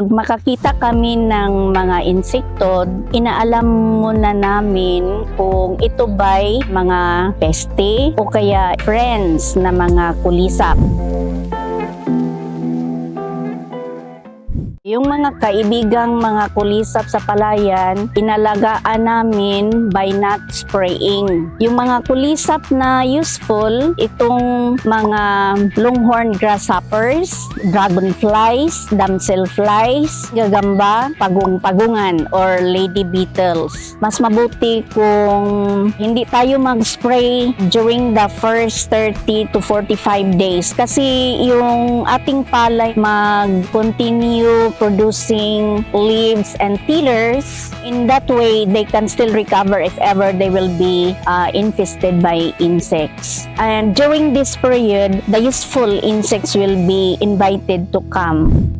Pag makakita kami ng mga insekto, inaalam muna namin kung ito ba'y mga peste o kaya friends na mga kulisap. Yung mga kaibigang mga kulisap sa palayan, inalagaan namin by not spraying. Yung mga kulisap na useful, itong mga longhorn grasshoppers, dragonflies, damselflies, gagamba, pagong-pagungan, or lady beetles. Mas mabuti kung hindi tayo mag-spray during the first 30 to 45 days kasi yung ating palay mag-continue producing leaves and tillers. In that way, they can still recover if ever they will be uh, infested by insects. And during this period, the useful insects will be invited to come.